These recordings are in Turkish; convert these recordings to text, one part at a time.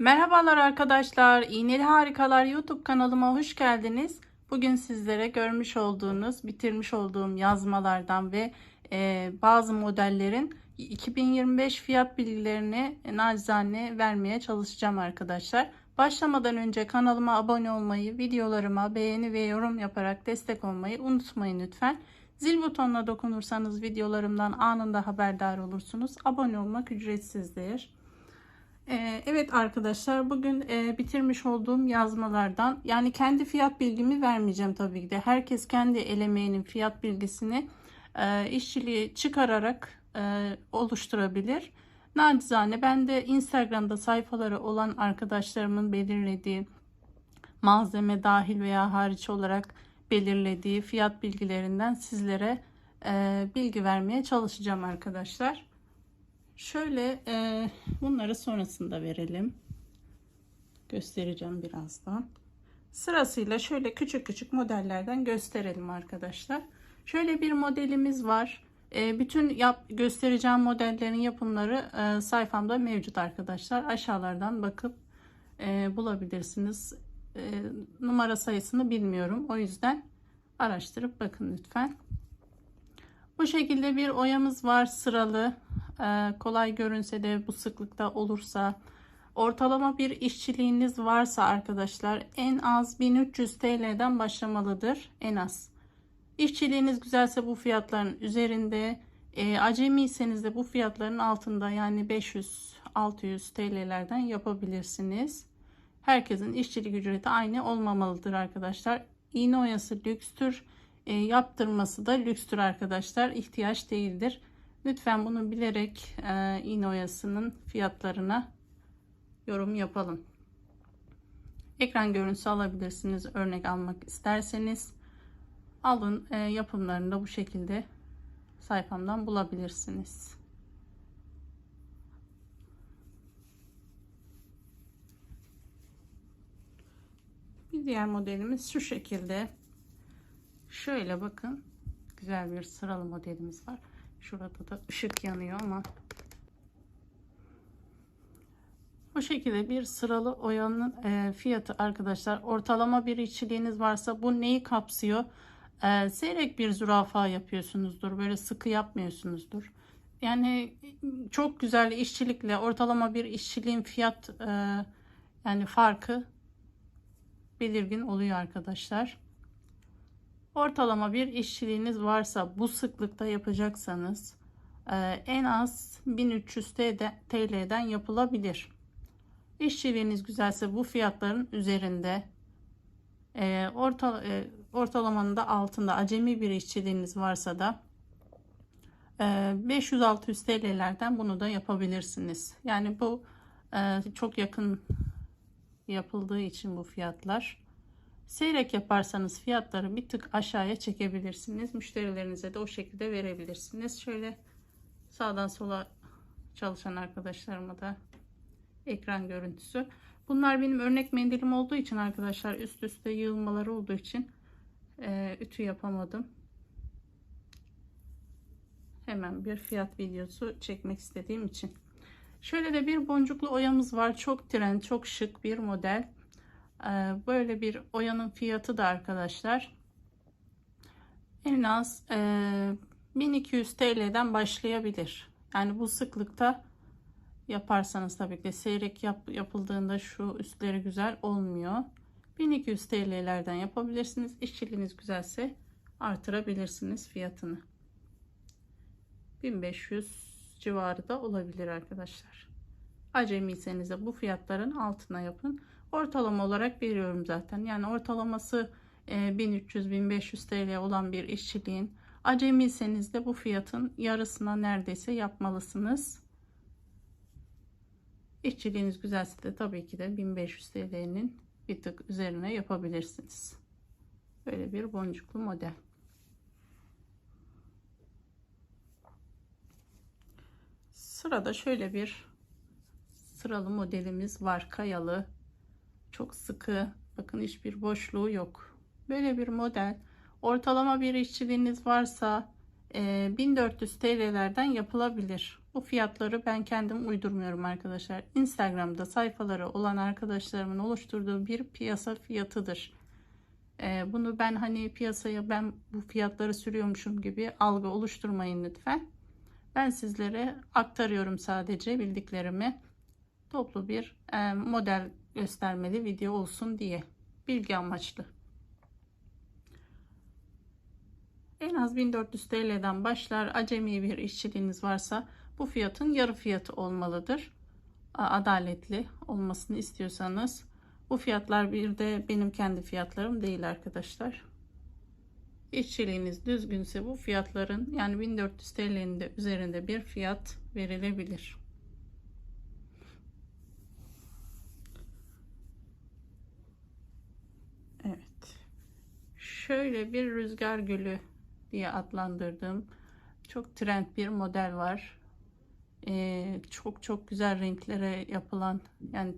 Merhabalar arkadaşlar. İğneli Harikalar YouTube kanalıma hoş geldiniz. Bugün sizlere görmüş olduğunuz, bitirmiş olduğum yazmalardan ve e, bazı modellerin 2025 fiyat bilgilerini nacizane vermeye çalışacağım arkadaşlar. Başlamadan önce kanalıma abone olmayı, videolarıma beğeni ve yorum yaparak destek olmayı unutmayın lütfen. Zil butonuna dokunursanız videolarımdan anında haberdar olursunuz. Abone olmak ücretsizdir. Ee, Evet arkadaşlar bugün e, bitirmiş olduğum yazmalardan yani kendi fiyat bilgimi vermeyeceğim tabii ki de. Herkes kendi el emeğinin fiyat bilgisini e, işçiliği çıkararak e, oluşturabilir. Nacizane ben de Instagram'da sayfaları olan arkadaşlarımın belirlediği malzeme dahil veya hariç olarak belirlediği fiyat bilgilerinden sizlere bilgi vermeye çalışacağım arkadaşlar. Şöyle e, bunları sonrasında verelim. Göstereceğim birazdan. Sırasıyla şöyle küçük küçük modellerden gösterelim arkadaşlar. Şöyle bir modelimiz var. E, bütün yap, göstereceğim modellerin yapımları e, sayfamda mevcut arkadaşlar. Aşağılardan bakıp e, bulabilirsiniz. E, numara sayısını bilmiyorum. O yüzden araştırıp bakın lütfen. Bu şekilde bir oyamız var sıralı. Ee, kolay görünse de bu sıklıkta olursa ortalama bir işçiliğiniz varsa arkadaşlar en az 1300 TL'den başlamalıdır. En az. İşçiliğiniz güzelse bu fiyatların üzerinde. E, acemiyseniz de bu fiyatların altında yani 500-600 TL'lerden yapabilirsiniz. Herkesin işçilik ücreti aynı olmamalıdır arkadaşlar. İğne oyası lükstür. E, yaptırması da lükstür arkadaşlar. İhtiyaç değildir. Lütfen bunu bilerek e, iğne fiyatlarına yorum yapalım. Ekran görüntüsü alabilirsiniz örnek almak isterseniz. Alın e, yapımlarını da bu şekilde sayfamdan bulabilirsiniz. Bir diğer modelimiz şu şekilde. Şöyle bakın. Güzel bir sıralı modelimiz var. Şurada da ışık yanıyor ama bu şekilde bir sıralı oyanın e, fiyatı arkadaşlar ortalama bir işçiliğiniz varsa bu neyi kapsıyor? E, seyrek bir zürafa yapıyorsunuzdur. Böyle sıkı yapmıyorsunuzdur. Yani çok güzel işçilikle ortalama bir işçiliğin fiyat e, yani farkı belirgin oluyor arkadaşlar. Ortalama bir işçiliğiniz varsa bu sıklıkta yapacaksanız e, en az 1300 TL'den yapılabilir. İşçiliğiniz güzelse bu fiyatların üzerinde e, e, ortalamanın da altında acemi bir işçiliğiniz varsa da 500-600 TL'lerden bunu da yapabilirsiniz. Yani bu çok yakın yapıldığı için bu fiyatlar. Seyrek yaparsanız fiyatları bir tık aşağıya çekebilirsiniz. Müşterilerinize de o şekilde verebilirsiniz. Şöyle sağdan sola çalışan arkadaşlarıma da ekran görüntüsü. Bunlar benim örnek mendilim olduğu için arkadaşlar üst üste yığılmaları olduğu için e, ütü yapamadım. Hemen bir fiyat videosu çekmek istediğim için. Şöyle de bir boncuklu oyamız var. Çok trend, çok şık bir model. Ee, böyle bir oyanın fiyatı da arkadaşlar en az 1200 e, TL'den başlayabilir. Yani bu sıklıkta yaparsanız tabii ki seyrek yap, yapıldığında şu üstleri güzel olmuyor. 1200 TL'lerden yapabilirsiniz. İşçiliğiniz güzelse artırabilirsiniz fiyatını. 1500 civarı da olabilir arkadaşlar. Acemiyseniz de bu fiyatların altına yapın ortalama olarak veriyorum zaten. Yani ortalaması 1300-1500 e, TL olan bir işçiliğin acemiyseniz de bu fiyatın yarısına neredeyse yapmalısınız. İşçiliğiniz güzelse de tabii ki de 1500 TL'nin bir tık üzerine yapabilirsiniz. Böyle bir boncuklu model. Sırada şöyle bir sıralı modelimiz var. Kayalı çok sıkı. Bakın hiçbir boşluğu yok. Böyle bir model. Ortalama bir işçiliğiniz varsa e, 1400 TL'lerden yapılabilir. Bu fiyatları ben kendim uydurmuyorum arkadaşlar. Instagram'da sayfaları olan arkadaşlarımın oluşturduğu bir piyasa fiyatıdır. E, bunu ben hani piyasaya ben bu fiyatları sürüyormuşum gibi algı oluşturmayın lütfen. Ben sizlere aktarıyorum sadece bildiklerimi. Toplu bir e, model göstermeli video olsun diye. Bilgi amaçlı. En az 1400 TL'den başlar. Acemi bir işçiliğiniz varsa bu fiyatın yarı fiyatı olmalıdır. Adaletli olmasını istiyorsanız bu fiyatlar bir de benim kendi fiyatlarım değil arkadaşlar. İşçiliğiniz düzgünse bu fiyatların yani 1400 TL'nin de üzerinde bir fiyat verilebilir. Evet. Şöyle bir rüzgar gülü diye adlandırdığım çok trend bir model var. Ee, çok çok güzel renklere yapılan yani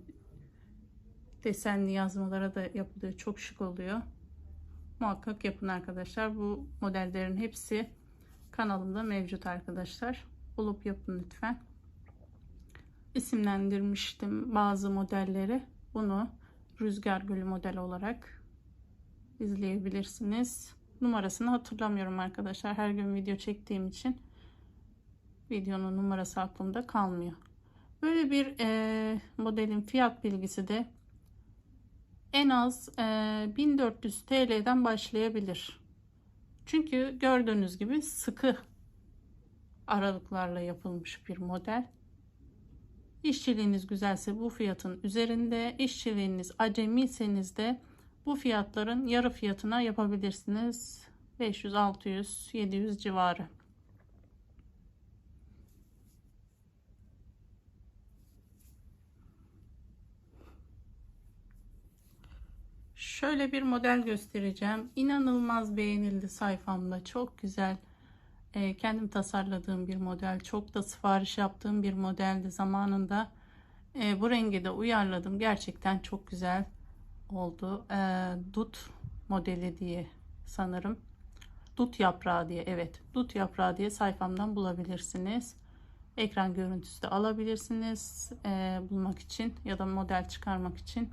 desenli yazmalara da yapılıyor. Çok şık oluyor. Muhakkak yapın arkadaşlar. Bu modellerin hepsi kanalımda mevcut arkadaşlar. Bulup yapın lütfen. İsimlendirmiştim bazı modelleri. Bunu rüzgar gülü model olarak izleyebilirsiniz. Numarasını hatırlamıyorum arkadaşlar. Her gün video çektiğim için videonun numarası aklımda kalmıyor. Böyle bir e, modelin fiyat bilgisi de en az e, 1400 TL'den başlayabilir. Çünkü gördüğünüz gibi sıkı aralıklarla yapılmış bir model. İşçiliğiniz güzelse bu fiyatın üzerinde, işçiliğiniz acemiyseniz de bu fiyatların yarı fiyatına yapabilirsiniz. 500, 600, 700 civarı. Şöyle bir model göstereceğim. İnanılmaz beğenildi sayfamda. Çok güzel. E, kendim tasarladığım bir model. Çok da sipariş yaptığım bir modeldi zamanında. E, bu rengi de uyarladım. Gerçekten çok güzel oldu. E, dut modeli diye sanırım. Dut yaprağı diye evet. Dut yaprağı diye sayfamdan bulabilirsiniz. Ekran görüntüsü de alabilirsiniz. E, bulmak için ya da model çıkarmak için.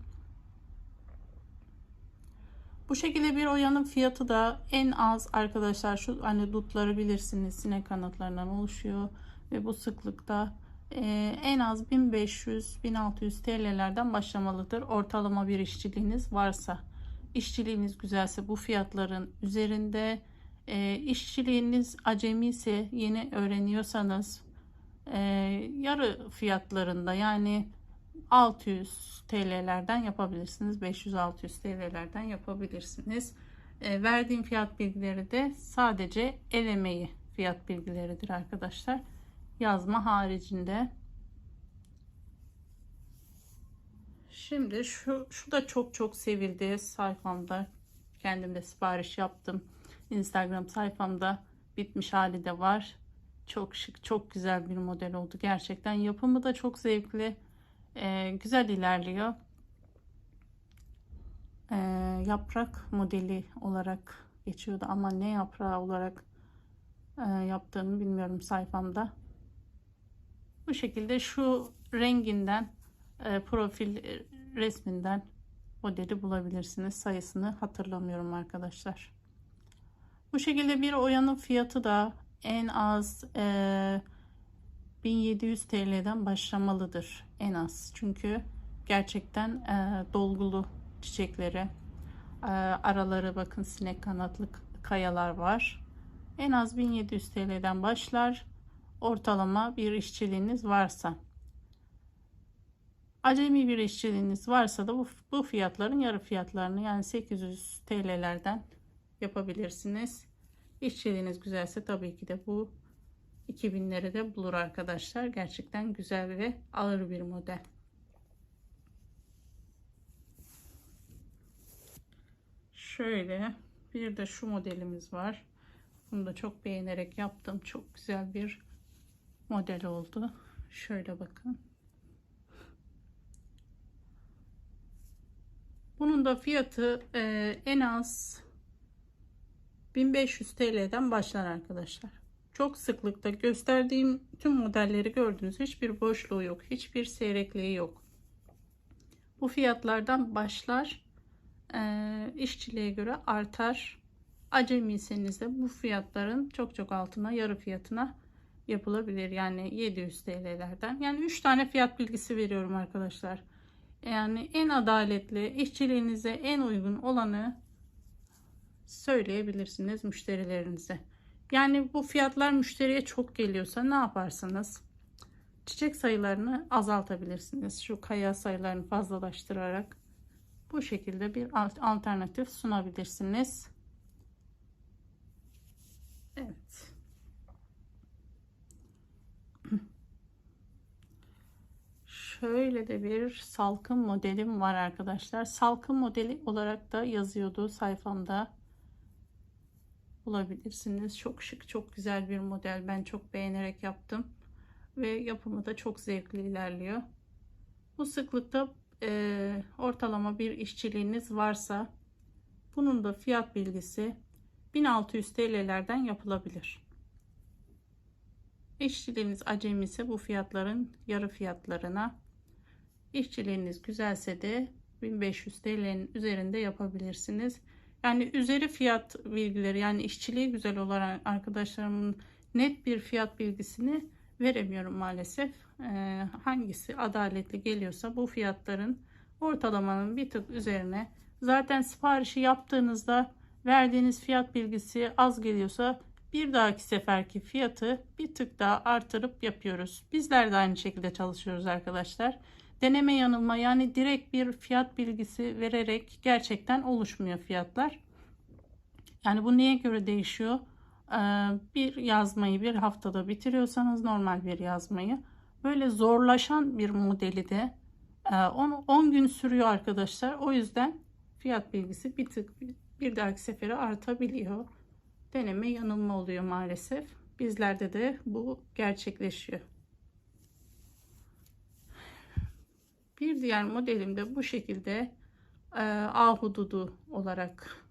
Bu şekilde bir oyanın fiyatı da en az arkadaşlar şu hani dutları bilirsiniz sinek kanatlarından oluşuyor ve bu sıklıkta e, en az 1500-1600 TL'lerden başlamalıdır. Ortalama bir işçiliğiniz varsa. işçiliğiniz güzelse bu fiyatların üzerinde e, işçiliğiniz acemi ise yeni öğreniyorsanız e, yarı fiyatlarında yani 600 TL'lerden yapabilirsiniz. 500-600 TL'lerden yapabilirsiniz. E, verdiğim fiyat bilgileri de sadece el emeği fiyat bilgileridir arkadaşlar. Yazma haricinde. Şimdi şu, şu da çok çok sevildi sayfamda. Kendim de sipariş yaptım. Instagram sayfamda bitmiş hali de var. Çok şık, çok güzel bir model oldu. Gerçekten yapımı da çok zevkli e, güzel ilerliyor. E, yaprak modeli olarak geçiyordu ama ne yaprağı olarak e, yaptığını bilmiyorum sayfamda. Bu şekilde şu renginden e, profil resminden modeli bulabilirsiniz. Sayısını hatırlamıyorum arkadaşlar. Bu şekilde bir oyanın fiyatı da en az e, 1700 TL'den başlamalıdır en az. Çünkü gerçekten e, dolgulu çiçekleri e, araları bakın sinek kanatlı kayalar var. En az 1700 TL'den başlar. Ortalama bir işçiliğiniz varsa. Acemi bir işçiliğiniz varsa da bu, bu fiyatların yarı fiyatlarını yani 800 TL'lerden yapabilirsiniz. İşçiliğiniz güzelse tabii ki de bu 2000'leri de bulur arkadaşlar. Gerçekten güzel ve ağır bir model. Şöyle bir de şu modelimiz var. Bunu da çok beğenerek yaptım. Çok güzel bir model oldu. Şöyle bakın. Bunun da fiyatı e, en az 1500 TL'den başlar arkadaşlar. çok sıklıkta gösterdiğim tüm modelleri gördünüz. Hiçbir boşluğu yok. Hiçbir seyrekliği yok. Bu fiyatlardan başlar. E, işçiliğe göre artar. Acemiyseniz de bu fiyatların çok çok altına yarı fiyatına yapılabilir. Yani 700 TL'lerden. Yani 3 tane fiyat bilgisi veriyorum arkadaşlar. Yani en adaletli, işçiliğinize en uygun olanı söyleyebilirsiniz müşterilerinize. Yani bu fiyatlar müşteriye çok geliyorsa ne yaparsınız? Çiçek sayılarını azaltabilirsiniz. Şu kaya sayılarını fazlalaştırarak bu şekilde bir alternatif sunabilirsiniz. Evet. Şöyle de bir salkım modelim var arkadaşlar. Salkım modeli olarak da yazıyordu sayfamda. Bulabilirsiniz. Çok şık, çok güzel bir model. Ben çok beğenerek yaptım. Ve yapımı da çok zevkli ilerliyor. Bu sıklıkta e, ortalama bir işçiliğiniz varsa bunun da fiyat bilgisi 1600 TL'lerden yapılabilir. İşçiliğiniz acemi ise bu fiyatların yarı fiyatlarına İşçiliğiniz güzelse de 1500 TL'nin üzerinde yapabilirsiniz. Yani üzeri fiyat bilgileri yani işçiliği güzel olan arkadaşlarımın net bir fiyat bilgisini veremiyorum maalesef. Ee, hangisi adaletli geliyorsa bu fiyatların ortalamanın bir tık üzerine zaten siparişi yaptığınızda verdiğiniz fiyat bilgisi az geliyorsa bir dahaki seferki fiyatı bir tık daha artırıp yapıyoruz. Bizler de aynı şekilde çalışıyoruz arkadaşlar deneme yanılma yani direkt bir fiyat bilgisi vererek gerçekten oluşmuyor fiyatlar. Yani bu neye göre değişiyor? Ee, bir yazmayı bir haftada bitiriyorsanız normal bir yazmayı böyle zorlaşan bir modeli de 10 e, gün sürüyor arkadaşlar. O yüzden fiyat bilgisi bir tık bir dahaki sefere artabiliyor. Deneme yanılma oluyor maalesef. Bizlerde de bu gerçekleşiyor. Bir diğer modelimde bu şekilde e, ahududu olarak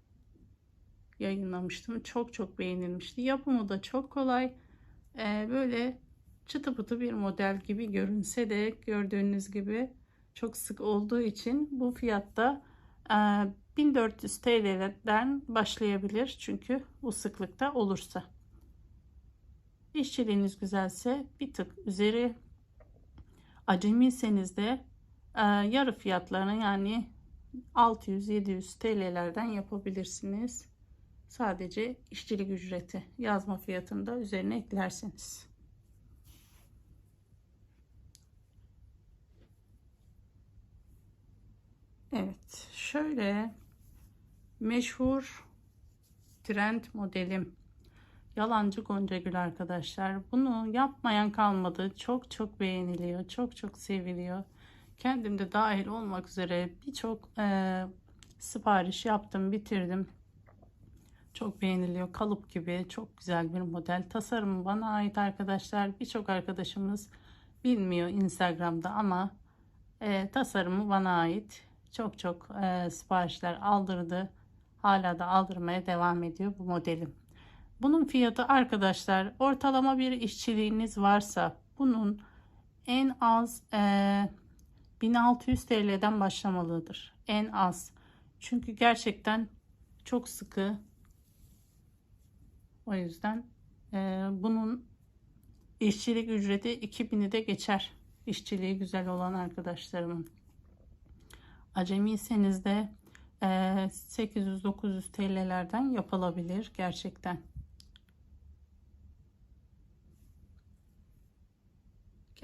yayınlamıştım. Çok çok beğenilmişti. Yapımı da çok kolay. E, böyle çıtı pıtı bir model gibi görünse de gördüğünüz gibi çok sık olduğu için bu fiyatta e, 1400 TL'den başlayabilir. Çünkü bu sıklıkta olursa. İşçiliğiniz güzelse bir tık üzeri acemiyseniz de e, yarı fiyatlarını yani 600-700 TL'lerden yapabilirsiniz. Sadece işçilik ücreti yazma fiyatını da üzerine eklerseniz. Evet şöyle meşhur trend modelim yalancı gonca gül arkadaşlar bunu yapmayan kalmadı çok çok beğeniliyor çok çok seviliyor kendim de dahil olmak üzere birçok e, sipariş yaptım bitirdim. Çok beğeniliyor. Kalıp gibi çok güzel bir model. Tasarım bana ait arkadaşlar. Birçok arkadaşımız bilmiyor instagramda ama e, tasarımı bana ait. Çok çok e, siparişler aldırdı. Hala da aldırmaya devam ediyor bu modelim. Bunun fiyatı arkadaşlar ortalama bir işçiliğiniz varsa bunun en az e, 1600 TL'den başlamalıdır. En az. Çünkü gerçekten çok sıkı. O yüzden e, bunun işçilik ücreti 2000'i de geçer. İşçiliği güzel olan arkadaşlarımın. Acemiyseniz de e, 800-900 TL'lerden yapılabilir gerçekten.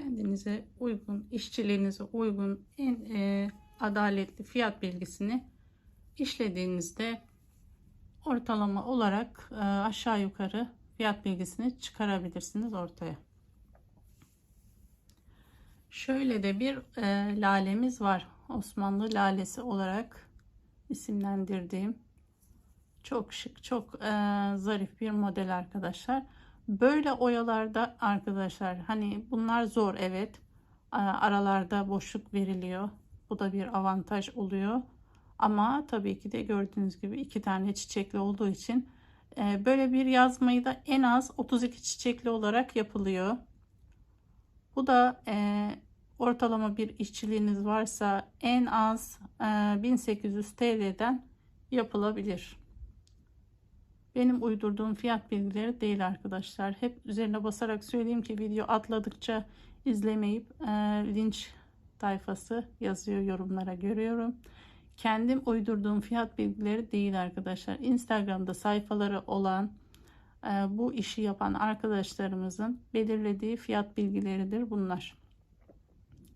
Kendinize uygun, işçiliğinize uygun en e, adaletli fiyat bilgisini işlediğinizde ortalama olarak e, aşağı yukarı fiyat bilgisini çıkarabilirsiniz ortaya. Şöyle de bir e, lalemiz var. Osmanlı lalesi olarak isimlendirdiğim çok şık, çok e, zarif bir model arkadaşlar. Böyle oyalarda arkadaşlar hani bunlar zor evet. Aralarda boşluk veriliyor. Bu da bir avantaj oluyor. Ama tabii ki de gördüğünüz gibi iki tane çiçekli olduğu için Ee, böyle bir yazmayı da en az 32 çiçekli olarak yapılıyor. Bu da e, ortalama bir işçiliğiniz varsa en az e, 1800 TL'den yapılabilir. Benim uydurduğum fiyat bilgileri değil arkadaşlar. Hep üzerine basarak söyleyeyim ki video atladıkça izlemeyip e, linç tayfası yazıyor yorumlara görüyorum. Kendim uydurduğum fiyat bilgileri değil arkadaşlar. Instagram'da sayfaları olan e, bu işi yapan arkadaşlarımızın belirlediği fiyat bilgileridir bunlar.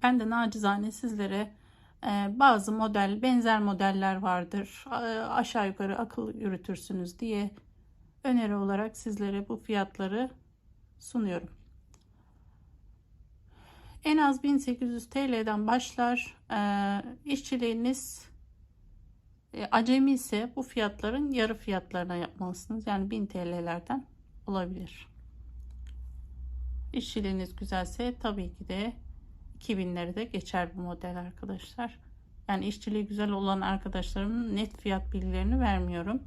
Ben de nacizane sizlere e, bazı model benzer modeller vardır. Aşağı yukarı akıl yürütürsünüz diye öneri olarak sizlere bu fiyatları sunuyorum. En az 1800 TL'den başlar. E, işçiliğiniz e, acemi ise bu fiyatların yarı fiyatlarına yapmalısınız. Yani 1000 TL'lerden olabilir. İşçiliğiniz güzelse tabii ki de 2000'leri de geçer bu model arkadaşlar. Yani işçiliği güzel olan arkadaşlarımın net fiyat bilgilerini vermiyorum.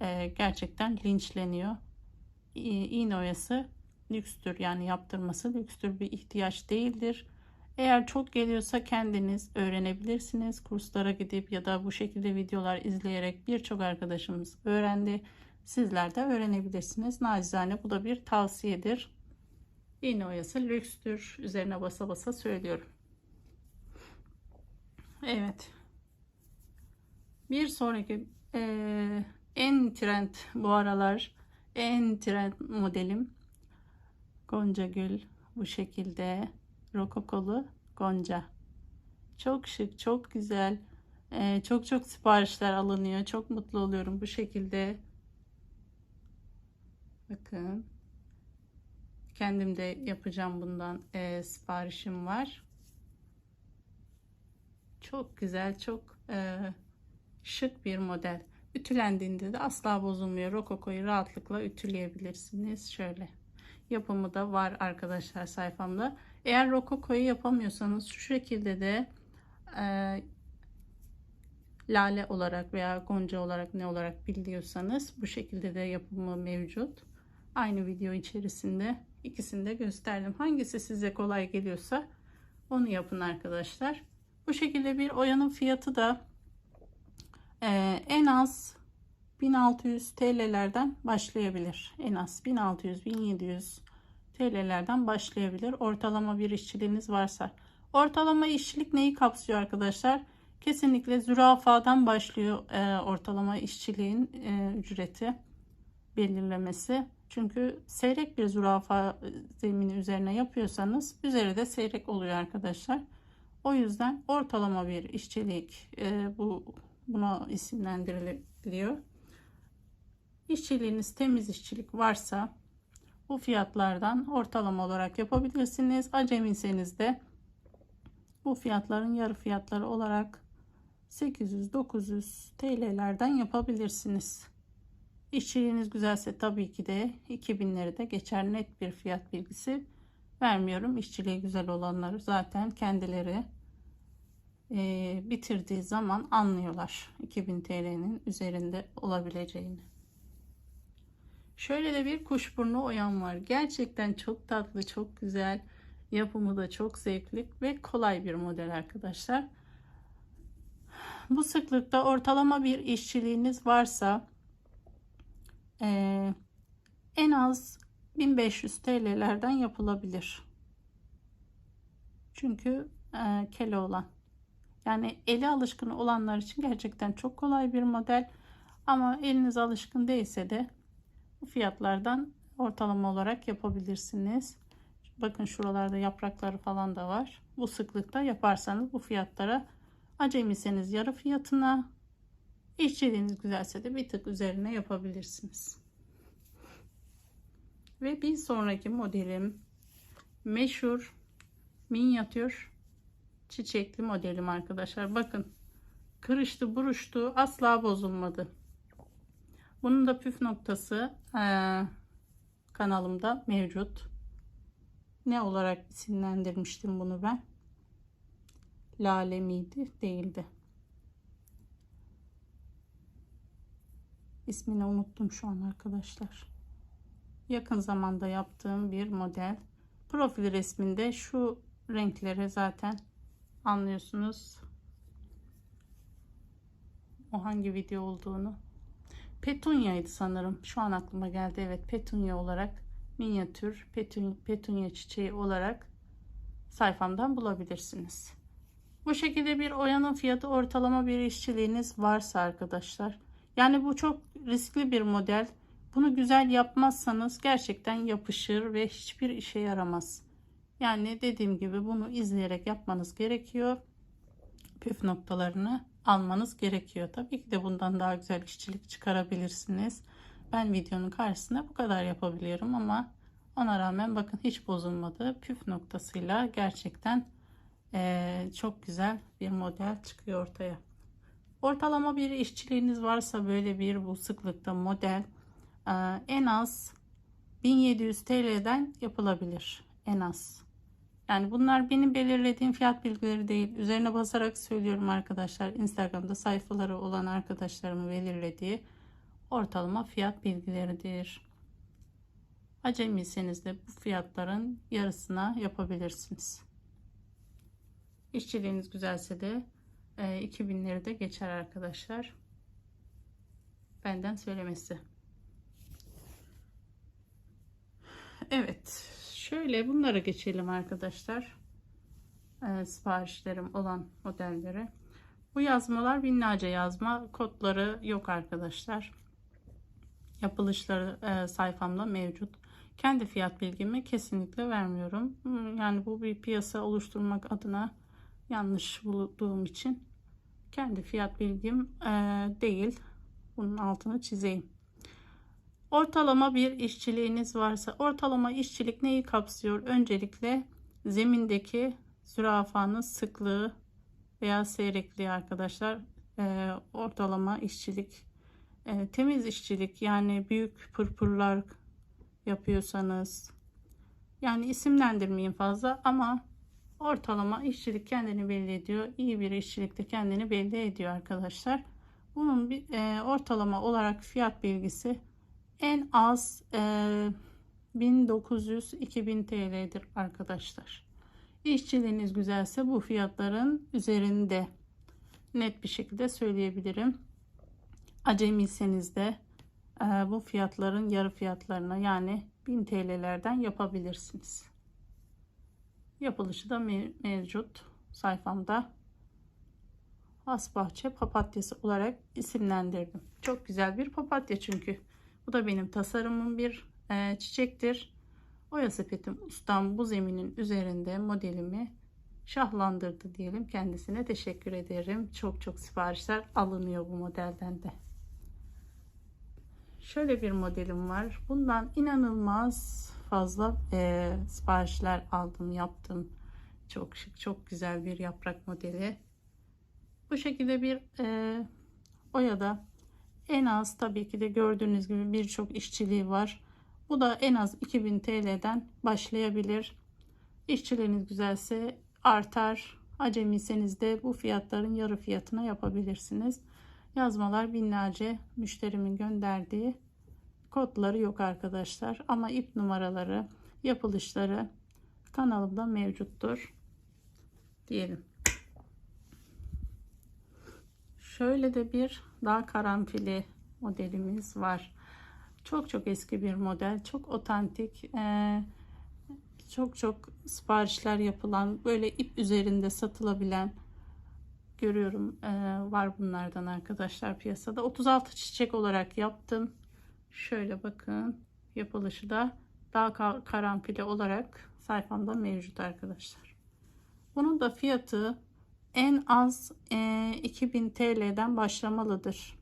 Ee, gerçekten linçleniyor. İğne oyası lükstür yani yaptırması lükstür bir ihtiyaç değildir. Eğer çok geliyorsa kendiniz öğrenebilirsiniz. Kurslara gidip ya da bu şekilde videolar izleyerek birçok arkadaşımız öğrendi. Sizler de öğrenebilirsiniz. Nacizane bu da bir tavsiyedir. İğne oyası lükstür. Üzerine basa basa söylüyorum. Evet. Bir sonraki e, en trend bu aralar en trend modelim Gonca Gül bu şekilde rokokolu Gonca. Çok şık, çok güzel. Ee, çok çok siparişler alınıyor. Çok mutlu oluyorum bu şekilde. Bakın. Kendim de yapacağım bundan e, siparişim var. Çok güzel, çok e, şık bir model. Ütülendiğinde de asla bozulmuyor. Rokokoyu rahatlıkla ütüleyebilirsiniz. Şöyle yapımı da var arkadaşlar sayfamda. Eğer rokokoyu yapamıyorsanız şu şekilde de e, lale olarak veya gonca olarak ne olarak biliyorsanız bu şekilde de yapımı mevcut. Aynı video içerisinde ikisini de gösterdim. Hangisi size kolay geliyorsa onu yapın arkadaşlar. Bu şekilde bir oyanın fiyatı da e, en az 1600 TL'lerden başlayabilir. En az 1600-1700 TL'lerden başlayabilir. Ortalama bir işçiliğiniz varsa. Ortalama işçilik neyi kapsıyor arkadaşlar? Kesinlikle zürafadan başlıyor e, ortalama işçiliğin e, ücreti belirlemesi. Çünkü seyrek bir zürafa zemini üzerine yapıyorsanız üzeri de seyrek oluyor arkadaşlar. O yüzden ortalama bir işçilik e, bu buna isimlendiriliyor. İşçiliğiniz temiz işçilik varsa bu fiyatlardan ortalama olarak yapabilirsiniz. Acemiyseniz de bu fiyatların yarı fiyatları olarak 800-900 TL'lerden yapabilirsiniz. İşçiliğiniz güzelse tabii ki de 2000'leri de geçer net bir fiyat bilgisi vermiyorum. İşçiliği güzel olanları zaten kendileri e, bitirdiği zaman anlıyorlar 2000 TL'nin üzerinde olabileceğini. Şöyle de bir kuşburnu oyan var. Gerçekten çok tatlı, çok güzel. Yapımı da çok zevkli ve kolay bir model arkadaşlar. Bu sıklıkta ortalama bir işçiliğiniz varsa e, en az 1500 TL'lerden yapılabilir. Çünkü e, kele olan. Yani eli alışkın olanlar için gerçekten çok kolay bir model. Ama eliniz alışkın değilse de bu fiyatlardan ortalama olarak yapabilirsiniz. Bakın şuralarda yaprakları falan da var. Bu sıklıkta yaparsanız bu fiyatlara acemiseniz yarı fiyatına işçiliğiniz güzelse de bir tık üzerine yapabilirsiniz. Ve bir sonraki modelim meşhur minyatür çiçekli modelim arkadaşlar. Bakın kırıştı buruştu asla bozulmadı. Bunun da püf noktası e, kanalımda mevcut. Ne olarak isimlendirmiştim bunu ben? Lale miydi? Değildi. İsmini unuttum şu an arkadaşlar. Yakın zamanda yaptığım bir model. Profil resminde şu renkleri zaten anlıyorsunuz. O hangi video olduğunu. Petunya'ydı sanırım. Şu an aklıma geldi. Evet petunya olarak minyatür petunya, petunya çiçeği olarak sayfamdan bulabilirsiniz. Bu şekilde bir oyanın fiyatı ortalama bir işçiliğiniz varsa arkadaşlar. Yani bu çok riskli bir model. Bunu güzel yapmazsanız gerçekten yapışır ve hiçbir işe yaramaz. Yani dediğim gibi bunu izleyerek yapmanız gerekiyor. Püf noktalarını almanız gerekiyor. Tabii ki de bundan daha güzel işçilik çıkarabilirsiniz. Ben videonun karşısında bu kadar yapabiliyorum ama ona rağmen bakın hiç bozulmadı. Püf noktasıyla gerçekten eee, çok güzel bir model çıkıyor ortaya. Ortalama bir işçiliğiniz varsa böyle bir bu sıklıkta model eee, en az 1700 TL'den yapılabilir. En az. Yani bunlar benim belirlediğim fiyat bilgileri değil. Üzerine basarak söylüyorum arkadaşlar. Instagram'da sayfaları olan arkadaşlarımın belirlediği ortalama fiyat bilgileridir. Acemiyseniz de bu fiyatların yarısına yapabilirsiniz. İşçiliğiniz güzelse de e, 2000'leri de geçer arkadaşlar. Benden söylemesi. Evet. Şöyle bunlara geçelim arkadaşlar. Ee, siparişlerim olan modellere. Bu yazmalar binlerce yazma. Kodları yok arkadaşlar. Yapılışları e, sayfamda mevcut. Kendi fiyat bilgimi kesinlikle vermiyorum. Hmm, Yani bu bir piyasa oluşturmak adına yanlış bulduğum için kendi fiyat bilgim e, değil. Bunun altını çizeyim. Ortalama bir işçiliğiniz varsa ortalama işçilik neyi kapsıyor? Öncelikle zemindeki zürafanın sıklığı veya seyrekliği arkadaşlar. Ee, ortalama işçilik e, temiz işçilik yani büyük pırpırlar yapıyorsanız yani isimlendirmeyin fazla ama ortalama işçilik kendini belli ediyor. İyi bir işçilik de kendini belli ediyor arkadaşlar. Bunun bir e, ortalama olarak fiyat bilgisi en az e, 1900-2000 TL'dir arkadaşlar. İşçiliğiniz güzelse bu fiyatların üzerinde net bir şekilde söyleyebilirim. Acemiyseniz de e, bu fiyatların yarı fiyatlarına yani 1000 TL'lerden yapabilirsiniz. Yapılışı da mev- mevcut sayfamda. Asbahçe papatyası olarak isimlendirdim. Çok güzel bir papatya çünkü. Bu da benim tasarımım bir e, çiçektir. Oya sepetim ustam bu zeminin üzerinde modelimi şahlandırdı diyelim. Kendisine teşekkür ederim. Çok çok siparişler alınıyor bu modelden de. Şöyle bir modelim var. Bundan inanılmaz fazla e, siparişler aldım, yaptım. Çok şık, çok güzel bir yaprak modeli. Bu şekilde bir e, oyada en az tabii ki de gördüğünüz gibi birçok işçiliği var. Bu da en az 2000 TL'den başlayabilir. İşçiliğiniz güzelse artar. Acemiyseniz de bu fiyatların yarı fiyatına yapabilirsiniz. Yazmalar binlerce müşterimin gönderdiği kodları yok arkadaşlar. Ama ip numaraları, yapılışları kanalımda mevcuttur. Diyelim. Şöyle de bir daha karanfili modelimiz var. Çok çok eski bir model. Çok otantik. Ee, çok çok siparişler yapılan böyle ip üzerinde satılabilen görüyorum ee, var bunlardan arkadaşlar piyasada 36 çiçek olarak yaptım şöyle bakın yapılışı da daha ka- karanfili olarak sayfamda mevcut arkadaşlar bunun da fiyatı en az e, 2000 TL'den başlamalıdır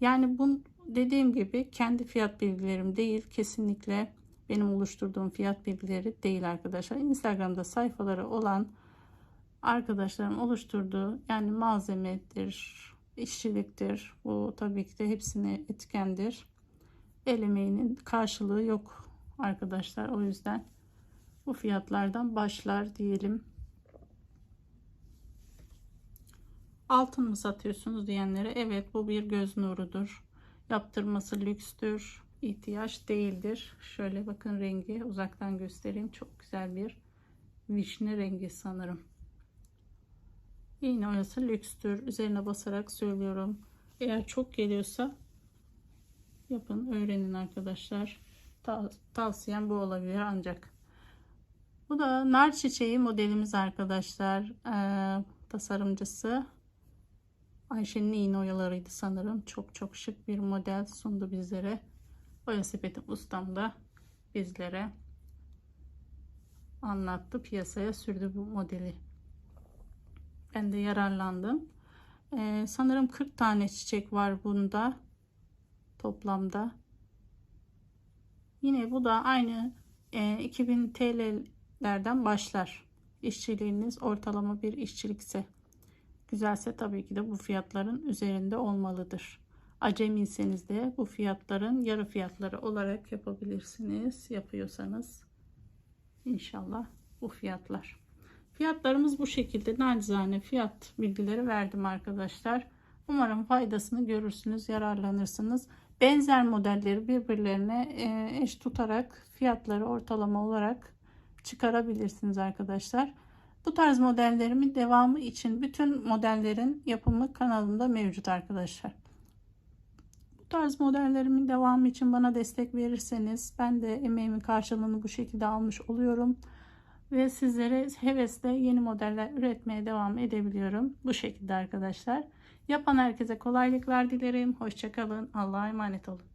yani bu dediğim gibi kendi fiyat bilgilerim değil kesinlikle benim oluşturduğum fiyat bilgileri değil arkadaşlar instagramda sayfaları olan arkadaşlarım oluşturduğu yani malzemedir, işçiliktir. Bu tabii ki de hepsine etkendir. El emeğinin karşılığı yok arkadaşlar. O yüzden bu fiyatlardan başlar diyelim. Altın mı satıyorsunuz diyenlere evet bu bir göz nurudur. Yaptırması lükstür, ihtiyaç değildir. Şöyle bakın rengi uzaktan göstereyim. Çok güzel bir vişne rengi sanırım. İğne oyası lükstür. Üzerine basarak söylüyorum. Eğer çok geliyorsa yapın, öğrenin arkadaşlar. Ta- tavsiyem bu olabilir ancak. Bu da nar çiçeği modelimiz arkadaşlar. Ee, tasarımcısı Ayşe'nin iğne oyalarıydı sanırım. Çok çok şık bir model sundu bizlere. Oya sepeti ustam da bizlere anlattı. Piyasaya sürdü bu modeli. Ben de yararlandım. Ee, sanırım 40 tane çiçek var bunda. Toplamda. Yine bu da aynı e, 2000 TL'lerden başlar. İşçiliğiniz ortalama bir işçilikse. Güzelse tabii ki de bu fiyatların üzerinde olmalıdır. Acemiyseniz de bu fiyatların yarı fiyatları olarak yapabilirsiniz. Yapıyorsanız inşallah bu fiyatlar. Fiyatlarımız bu şekilde nacizane fiyat bilgileri verdim arkadaşlar. Umarım faydasını görürsünüz, yararlanırsınız. Benzer modelleri birbirlerine e, eş tutarak fiyatları ortalama olarak çıkarabilirsiniz arkadaşlar. Bu tarz modellerimin devamı için bütün modellerin yapımı kanalımda mevcut arkadaşlar. Bu tarz modellerimin devamı için bana destek verirseniz ben de emeğimin karşılığını bu şekilde almış oluyorum. Ve sizlere hevesle yeni modeller üretmeye devam edebiliyorum. Bu şekilde arkadaşlar. Yapan herkese kolaylıklar dilerim. Hoşçakalın. Allah'a emanet olun.